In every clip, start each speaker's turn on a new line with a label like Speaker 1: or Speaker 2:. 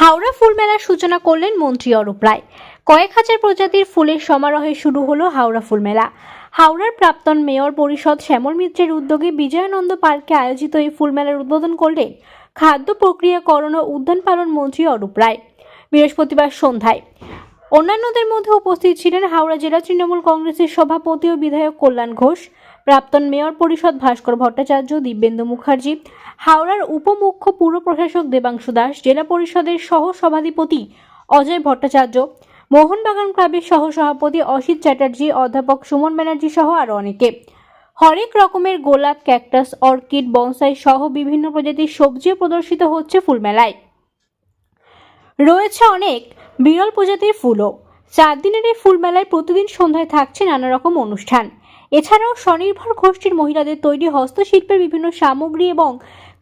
Speaker 1: হাওড়া ফুল মেলার সূচনা করলেন মন্ত্রী অরূপ রায়। কয়েক হাজার প্রজাতির ফুলের সমারোহে শুরু হলো হাওড়া ফুল মেলা। হাওড়ার প্রাক্তন মেয়র পরিষদ শ্যামল মিত্রের উদ্যোগে বিজয়ানন্দ পার্কে আয়োজিত এই ফুল মেলার উদ্বোধন করলেন খাদ্য প্রক্রিয়াকরণ ও উদ্যান পালন মন্ত্রী অরূপ রায়। বৃহস্পতিবার সন্ধ্যায় অন্যান্যদের মধ্যে উপস্থিত ছিলেন হাওড়া জেলা তৃণমূল কংগ্রেসের সভাপতি ও বিধায়ক কল্যাণ ঘোষ, প্রাক্তন মেয়র পরিষদ ভাস্কর ভট্টাচার্য দিব্যেন্দু মুখার্জি, হাওড়ার উপমুখ্য পুর প্রশাসক দেবাংশু দাস, জেলা পরিষদের সহ সভাধিপতি অজয় ভট্টাচার্য, মোহনবাগান ক্লাবের সহ সভাপতি অসিত চ্যাটার্জি, অধ্যাপক সুমন ব্যানার্জি সহ আরও অনেকে। হরেক রকমের গোলাপ, ক্যাকটাস, অর্কিড, বনসাই সহ বিভিন্ন প্রজাতির সবজিও প্রদর্শিত হচ্ছে ফুলমেলায়। রয়েছে অনেক বিরল প্রজাতির ফুলও। চার দিনের এই ফুলমেলায় প্রতিদিন সন্ধ্যায় থাকছে নানা রকম অনুষ্ঠান। এছাড়াও স্বনির্ভর গোষ্ঠীর মহিলাদের তৈরি হস্তশিল্পের বিভিন্ন সামগ্রী এবং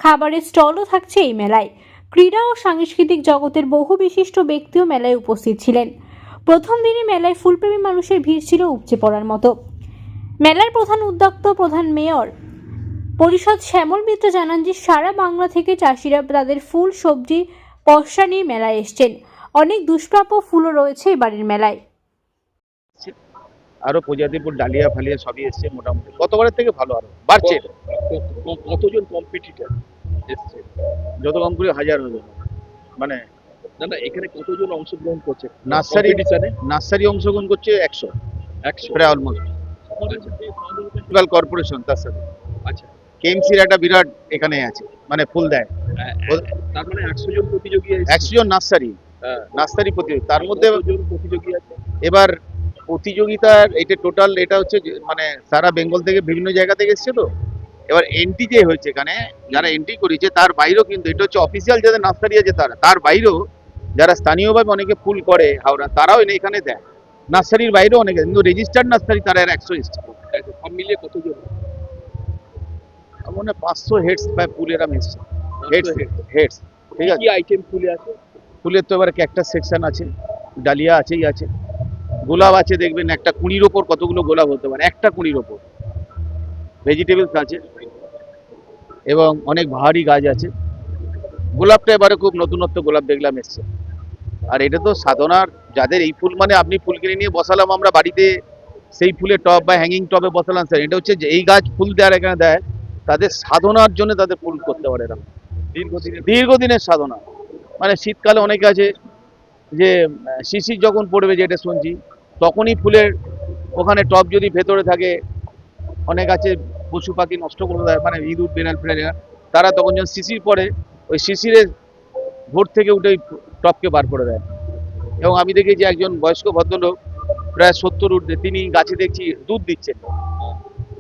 Speaker 1: খাবারের স্টলও থাকছে এই মেলায়। ক্রীড়া ও সাংস্কৃতিক জগতের বহু বিশিষ্ট ব্যক্তিও মেলায় উপস্থিত ছিলেন। প্রথম দিনই মেলায় ফুলপ্রেমী মানুষের ভিড় ছিল উপচে পড়ার মতো। মেলার প্রধান উদ্যোক্তা প্রধান মেয়র পরিষদ শ্যামল মিত্র জানান যে সারা বাংলা থেকে চাষিরা তাদের ফুল, সবজি পশা নিয়ে মেলায় এসছেন। অনেক দুষ্প্রাপ্য ফুলও রয়েছে এবারের মেলায়।
Speaker 2: আরও প্রজাতির ফুল ডালিয়া ফালিয়া সবই এসছে মোটামুটি। গতবারের থেকে ভালো আরও। বাড়ছে।
Speaker 3: কতজন কম্পিটিটর এসছে?
Speaker 2: যত কম করে হাজার হাজার মানে
Speaker 3: না না এখানে কতজন অংশগ্রহণ করছে?
Speaker 2: নার্সারি নার্সারি অংশগ্রহণ করছে একশো।
Speaker 3: একশো?
Speaker 2: প্রায় অলমোস্ট মিউনিসিপাল কর্পোরেশন তার সাথে।
Speaker 3: আচ্ছা।
Speaker 2: কেএমসির একটা বিরাট এখানে আছে। মানে ফুল দেয়।
Speaker 3: তার মানে একশো জন প্রতিযোগী?
Speaker 2: একশো জন নার্সারি।
Speaker 3: হ্যাঁ।
Speaker 2: নার্সারি প্রতিযোগী তার মধ্যে
Speaker 3: প্রতিযোগী আছে।
Speaker 2: এবার প্রতিযোগিতার এটা টোটাল এটা হচ্ছে মানে সারা বেঙ্গল থেকে বিভিন্ন জায়গা থেকে এসছে তো। এবার এন্ট্রি যে হয়েছে এখানে যারা এন্ট্রি করেছে তার বাইরেও কিন্তু এটা হচ্ছে অফিসিয়াল যাদের নার্সারি আছে তারা তার বাইরেও যারা স্থানীয়ভাবে অনেকে ফুল করে হাওড়া তারাও এনে এখানে দেয়। নার্সারির বাইরেও অনেকে কিন্তু রেজিস্টার্ড নার্সারি তারা এর একশো
Speaker 3: সব মিলিয়ে কতজন?
Speaker 2: মনে হয় পাঁচশো হেডস বা ফুল এরম এসছে। হেডস হেডস ঠিক আছে?
Speaker 3: আইটেম ফুলে আছে?
Speaker 2: ফুলের তো এবার ক্যাকটাস সেকশন আছে। ডালিয়া আছেই আছে। গোলাপ আছে দেখবেন একটা কুড়ির ওপর কতগুলো গোলাপ হতে পারে? একটা কুড়ির ওপর। ভেজিটেবলস আছে। এবং অনেক ভারী গাছ আছে। গোলাপটা এবারে খুব নতুনত্ব গোলাপ দেখলাম এসছে। আর এটা তো সাধনার যাদের এই ফুল মানে আপনি ফুল কিনে নিয়ে বসালাম আমরা বাড়িতে সেই ফুলের টব বা হ্যাঙ্গিং টবে বসালাম স্যার এটা হচ্ছে যে এই গাছ ফুল দেওয়ার এখানে দেয় তাদের সাধনার জন্য তাদের ফুল করতে পারে এরকম
Speaker 3: দীর্ঘদিনের
Speaker 2: সাধনা। মানে শীতকালে অনেকে আছে যে, শিশির যখন পড়বে যেটা শুনছি, তখনই ফুলের ওখানে টব যদি ভেতরে থাকে, অনেক আছে পশু পাখি নষ্ট করে দেয় মানে ইঁদুর বেড়াল ফেড়াল তারা তখন যখন শিশির পরে ওই শিশিরের ভোর থেকে উঠে টবকে বার করে দেয়। এবং আমি দেখেছি একজন বয়স্ক ভদ্রলোক, প্রায় সত্তর উঠতে তিনি গাছে দেখছি দুধ দিচ্ছেন।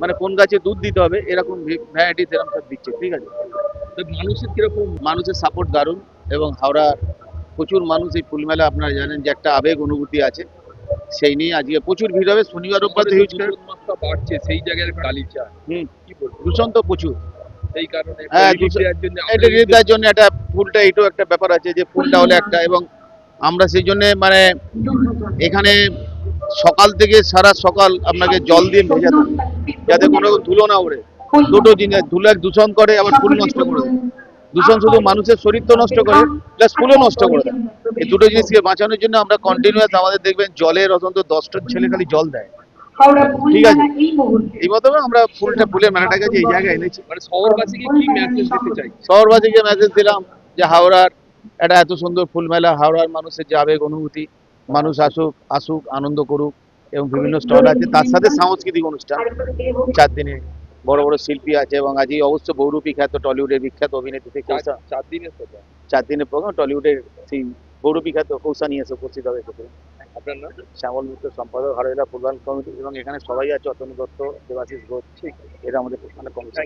Speaker 2: মানে কোন গাছে দুধ দিতে হবে, এরকম ভ্যারাইটিস এরকম সব দিচ্ছে, ঠিক আছে?
Speaker 3: মানুষের কীরকম?
Speaker 2: মানুষের সাপোর্ট দারুণ এবং হাওড়া প্রচুর মানুষ এই ফুলমেলা আপনারা জানেন যে একটা আবেগ অনুভূতি আছে। সেই নিয়ে আজকে প্রচুর ভিড় হবে। শনিবার রোববার হিউজ
Speaker 3: বাড়ছে সেই জায়গায়
Speaker 2: হুম। দূষণ তো প্রচুর।
Speaker 3: সেই কারণে
Speaker 2: হ্যাঁ, এটা রিলিফ দেওয়ার জন্য একটা ফুলটা এটাও একটা ব্যাপার আছে যে ফুলটা হলে একটা এবং আমরা সেই জন্য মানে এখানে সকাল থেকে সারা সকাল আপনাকে জল দিয়ে ভেজাতে যাতে কোনো ধুলো না ওড়ে। দুটো জিনিস ধুলো এক দূষণ করে আবার ফুল নষ্ট করে দেয়। দূষণ শুধু মানুষের শরীর তো নষ্ট করে প্লাস ফুলও নষ্ট করে দেয়। এই দুটো জিনিসকে বাঁচানোর জন্য আমরা কন্টিনিউয়াস আমাদের দেখবেন জলের অত্যন্ত দশটা ছেলে খালি জল দেয়। ঠিক আছে? এই মতো আমরা ফুলটা ফুলের মেলাটাকে এই জায়গায় এনেছি।
Speaker 3: মানে শহরবাসীকে কি মেসেজ দিতে চাই?
Speaker 2: শহরবাসীকে মেসেজ দিলাম যে হাওড়ার একটা এত সুন্দর ফুল মেলা হাওড়ার মানুষের যে আবেগ অনুভূতি মানুষ আসুক আসুক আনন্দ করুক এবং বিভিন্ন স্টল আছে তার সাথে সাংস্কৃতিক অনুষ্ঠান। চার দিনে বড় বড় শিল্পী আছে এবং আজই অবশ্য বহুরূপী খ্যাত টলিউডের বিখ্যাত অভিনেত্রী থেকে
Speaker 3: চার- দিনের
Speaker 2: চার দিনের প্রোগ্রাম টলিউডের সেই বহুরূপী খ্যাত কৌশা নিয়ে এসে উপস্থিত হবে সেখানে
Speaker 3: আপনার নাম?
Speaker 2: শ্যামল মিত্র সম্পাদক হারোলা ফুটবল কমিটি এবং এখানে সবাই আছে অতনু দত্ত দেবাশিস ঘোষ। ঠিক এটা আমাদের মানে কমিটি।